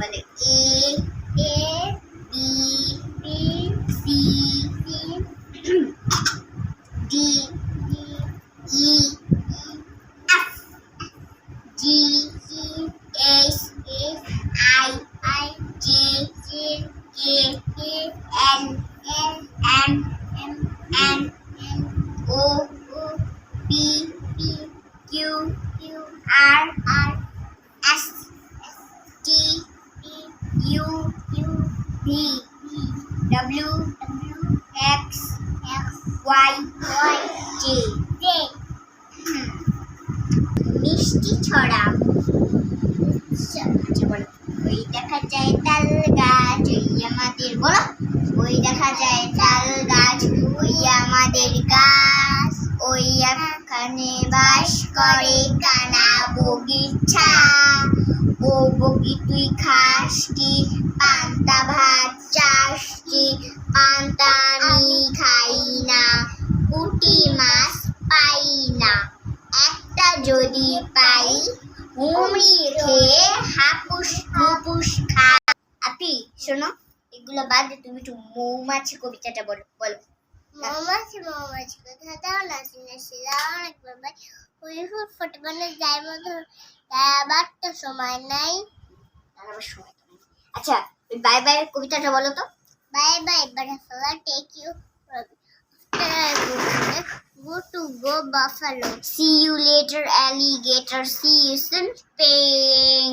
Balik. A. A. B. B. C. C. D. D. E. F. G. G. H. H. I. I. J. J. K. K. L. L. M. M. N. N. O. O. P. U U V W X Y Y Z Z মিষ্টি ছড়া। আচ্ছা বলো। ওই দেখা যায় তাল গাছ, ওই আমাদের, বলো। ওই দেখা যায় তাল গাছ, ওই আমাদের গাছ। ওই এখানে বাস করে কানা বগিচা ও পান্তা ভাত চাস পান্তা আমি খাই না পুঁটি মাছ পাই না। একটা যদি পাই হুমড়ি খেয়ে হাপুস ফুপুস খা আপি শোনো এগুলো বাদ দিয়ে তুমি একটু মৌমাছি কবিতাটা বলো বলো। মৌমাছি মৌমাছি কথা দাও না শুনে দাও অনেক ভাই। ওই ফুল ফুটবলে যায় মতো আবার তো সময় নাই। আচ্ছা বাই বাই কবিতাটা বলো তো। Bye bye butterfly take you go to go buffalo. See you later alligator see you soon Peng